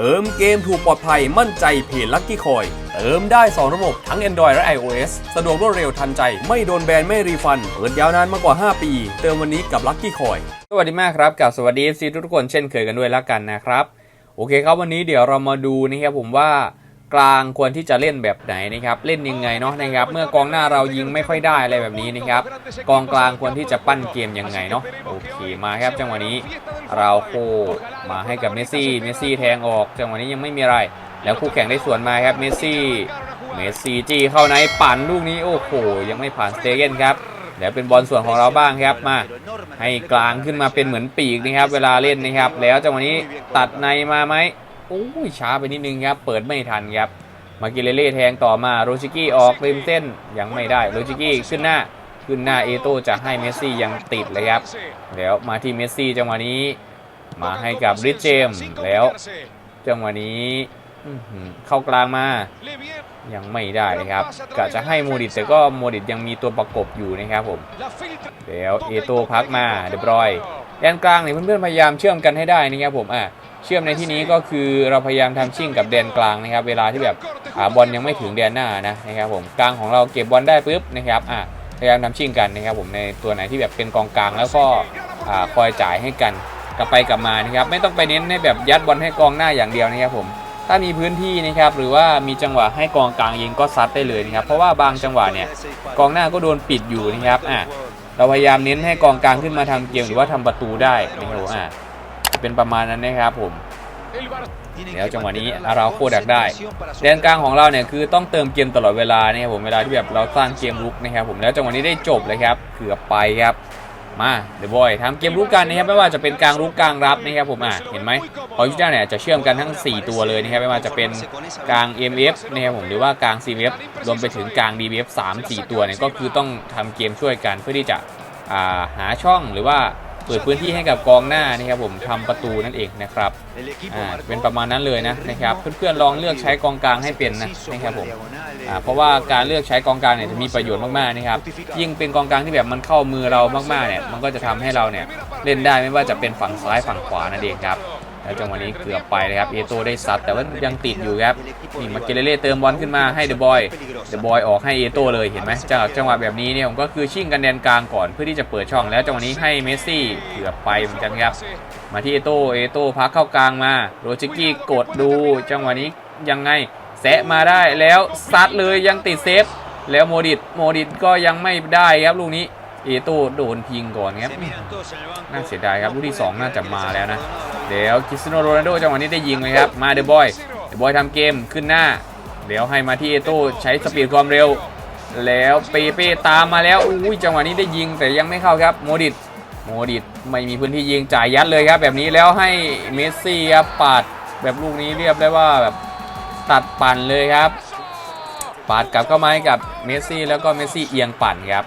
เติมเกมถูกปลอดภัยมั่นใจเพจลักกี้คอย เติมได้ 2 ระบบทั้ง Android และ iOS สะดวกรวดเร็วทันใจ ไม่โดนแบนไม่รีฟัน เปิดยาวนานมากกว่า 5 ปี เติมวันนี้กับลักกี้คอย สวัสดีมากครับกับสวัสดี FC ทุกคนเช่นเคยกันด้วยแล้วกันนะครับ โอเคครับวันนี้เดี๋ยวเรามาดูนะครับผมว่า กลางควรที่จะเล่นแบบไหนนะครับเล่นยังไงเนาะนะครับเมื่อกองหน้าเรายิงไม่ค่อยได้อะไรแบบนี้นะครับกองกลางควรที่จะปั้นเกมยังไงเนาะโอเคมาครับจังหวะนี้เราโคมาให้กับเมสซี่เมสซี่แทงออกจังหวะนี้ยังไม่มีอะไร แล้วคู่แข่งได้สวนมาครับเมสซี่เมสซี่จี้เข้าในปั่นลูกนี้โอ้โหยังไม่ผ่านสเตเกนครับเดี๋ยวเป็นบอลส่วนของเราบ้างครับมา ให้กลางขึ้นมาเป็นเหมือนปีกนะครับ เวลาเล่นนะครับ แล้วจังหวะนี้ตัดในมาไหม โอ้ยช้าไปนิดนึงครับ เปิดไม่ทันครับ มากิเลเล่แทงต่อมาโรชิกี้ออกริมเส้นยังไม่ได้โรชิกี้ขึ้นหน้าขึ้นหน้าเอโต้จะให้เมสซี่ยังติดเลยครับ แล้วมาที่เมสซี่จังหวะนี้ มาให้กับริชเจมส์แล้ว จังหวะนี้อื้อหือเข้ากลางมา ยังไม่ได้นะครับกะจะให้โมดิตแต่ก็โมดิตยังมีตัวประกบอยู่นะครับผม แล้วเอโตพักมาเรียบร้อยแดนกลางเนี่ยเพื่อนๆพยายามเชื่อมกันให้ได้นะครับผมอะ เชื่อมในที่นี้ก็คือเราพยายามทำชิ่งกับแดนกลางนะครับ เวลาที่แบบอ่าบอลยังไม่ถึงแดนหน้านะนะครับผมกลางของเราเก็บบอลได้ปุ๊บนะครับอะพยายามทำชิ่งกันนะครับผมในตัวไหนที่แบบเป็นกองกลางแล้วก็อ่าคอยจ่ายให้กันกลับไปกลับมานะครับไม่ต้องไปเน้นให้แบบยัดบอลให้กองหน้าอย่างเดียวนะครับผมถ้ามีพื้นที่นะครับหรือว่ามีจังหวะให้กองกลางยิงก็ซัดได้เลยนะครับเพราะว่าบางจังหวะเนี่ยกองหน้าก็โดนปิดอยู่นะครับอะเราพยายามเน้นให้กองกลางขึ้นมาทำเกมหรือว่าทำประตูได้นะครับผม อะเป็นประมาณนั้นนะครับผมแล้วจังหวะนี้อาราโคดักได้แดนกลางของเราเนี่ยคือต้องเติมเกมตลอดเวลานะครับผมเวลาที่แบบเราสร้างเกมลุกนะครับผมแล้วจังหวะนี้ได้จบเลยครับเกือบไปครับมาเดอะบอยทำเกมลุกกันนะครับไม่ว่าจะเป็นกลางลุกกลางรับนะครับผมอะเห็นไหมพอยูด้าเนี่ยจะเชื่อมกันทั้ง 4 ตัวเลยนะครับไม่ว่าจะเป็นกลาง MF นะครับผมหรือว่ากลาง CMF รวมไปถึงกลาง DBF 3 4 ตัวเนี่ยก็คือต้องทำเกมช่วยกันเพื่อที่จะอ่าหาช่องหรือว่า เปิดพื้นที่ให้กับกองหน้านะครับผมทำประตูนั่นเองนะครับอ่าเป็นประมาณนั้นเลยนะนะครับเพื่อนๆลองเลือกใช้กองกลางให้เป็นนะนะครับผมอ่าเพราะว่าการเลือกใช้กองกลางเนี่ยจะมีประโยชน์มากๆนะครับยิ่งเป็นกองกลางที่แบบมันเข้ามือเรามากๆเนี่ยมันก็จะทำให้เราเนี่ยเล่นได้ไม่ว่าจะเป็นฝั่งซ้ายฝั่งขวานั่นเองครับ แล้วจังหวะนี้เกือบไปเลยครับเอโตได้ซัดแต่ว่ายังติดอยู่ครับนี่มาเกเรเล่เติมบอลขึ้นมาให้เดอะบอยเดอะบอยออกให้เอโตเลยเห็นไหมจากจังหวะแบบนี้เนี่ยผมก็คือชิ่งกันแดนกลางก่อนเพื่อที่จะเปิดช่องแล้วจังหวะนี้ให้เมสซี่เกือบไปเหมือนกันครับมาที่เอโตเอโตพักเข้ากลางมาโรจิกี้กดดู จังหวะนี้ยังไงแซะมาได้แล้วซัดเลยยังติดเซฟแล้วโมดิตโมดิตก็ยังไม่ได้ครับลูกนี้ เอโตโดนพิงก่อนครับน่าเสียดายครับลูกที่ 2 น่าจะมาแล้วนะ เดี๋ยวคริสเตียโนโรนัลโดจังหวะนี้ได้ยิงเลยครับ มาเดอะบอย เดอะบอยทำเกมขึ้นหน้า เดี๋ยวให้มาที่เอโตใช้สปีดความเร็ว แล้วเปเป้ตามมาแล้ว อุ้ยจังหวะนี้ได้ยิงแต่ยังไม่เข้าครับ โมดิตโมดิตไม่มีพื้นที่ยิงจ่ายยัดเลยครับ แบบนี้แล้วให้เมสซี่ครับปาดแบบลูกนี้เรียบได้ว่าแบบตัดปั่นเลยครับ ปาดกลับเข้ามาให้กับเมสซี่แล้วก็เมสซี่เอียงปั่นครับ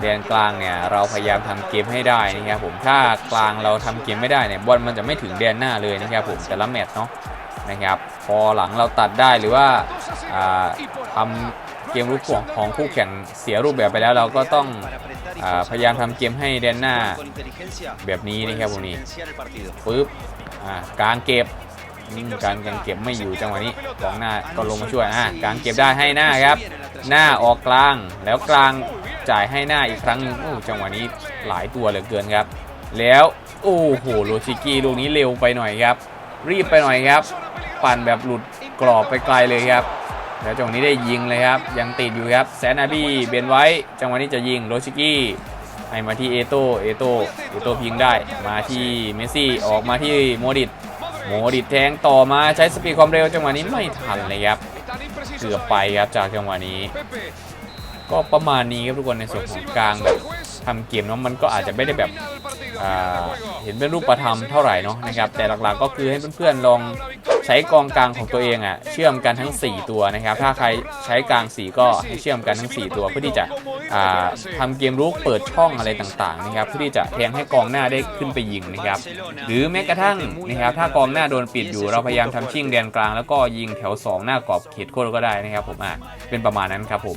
แดนกลางเนี่ยเราพยายามทำเกมให้ได้นะครับผมถ้ากลางเราทำเกมไม่ได้เนี่ยบอลมันจะไม่ถึงแดนหน้าเลยนะครับผมแต่ละแมตช์เนาะนะครับพอหลังเราตัดได้หรือว่าอ่าทำเกมรุกของของคู่แข่งเสียรูปแบบไปแล้วเราก็ต้องอพยายามทำเกมให้แดนหน้า แบบนี้นะครับผมนี่ปึ๊บกลางเก็บการกางเก็บไม่อยู่จังหวะนี้กองหน้าก็ลงมาช่วยอ่ากลางเก็บได้ให้หน้าครับ หน้าออกกลางแล้วกลาง จ่ายให้หน้าอีกครั้งนึงโอ้จังหวะนี้หลายตัวเหลือเกินครับ แล้วโอ้โหโรชิกี้ลูกนี้เร็วไปหน่อยครับ รีบไปหน่อยครับ ปั่นแบบหลุดกรอบไปไกลเลยครับแล้วจังหวะนี้ได้ยิงเลยครับ ยังติดอยู่ครับแซนอาบี้เบนไว้ จังหวะนี้จะยิงโรชิกี้ให้มาที่เอโตเอโตเอโตพิงได้ มาที่เมสซี่ออกมาที่โมดิตโมดิตแทงต่อมาใช้สปีดความเร็วจังหวะนี้ไม่ทันเลยครับ เกือบไปครับจากจังหวะนี้ ก็ประมาณนี้ครับทุกคนในส่วนของกลางแบบทำเกมเนาะมันก็อาจจะไม่ได้แบบเห็นเป็นรูปธรรมเท่าไหร่เนาะนะครับแต่หลักๆก็คือให้เพื่อนๆลองใช้กองกลางของตัวเองอะ่ะเชื่อมกันทั้ง 4 ตัวนะครับ ถ้าใครใช้กลาง 4 ก็ให้เชื่อมกันทั้ง 4 ตัว เพื่อที่จะอ่าทำเกมรุกเปิดช่องอะไรต่างๆนะครับเพื่อที่จะแทงให้กองหน้าได้ขึ้นไปยิงนะครับ หรือแม้กระทั่งนะครับถ้ากองหน้าโดนปิดอยู่เราพยายามทำชิ่งแดนกลาง แล้วก็ยิงแถว 2 หน้ากรอบเขตโคตรก็ได้นะครับผมอะเป็นประมาณนั้นครับผม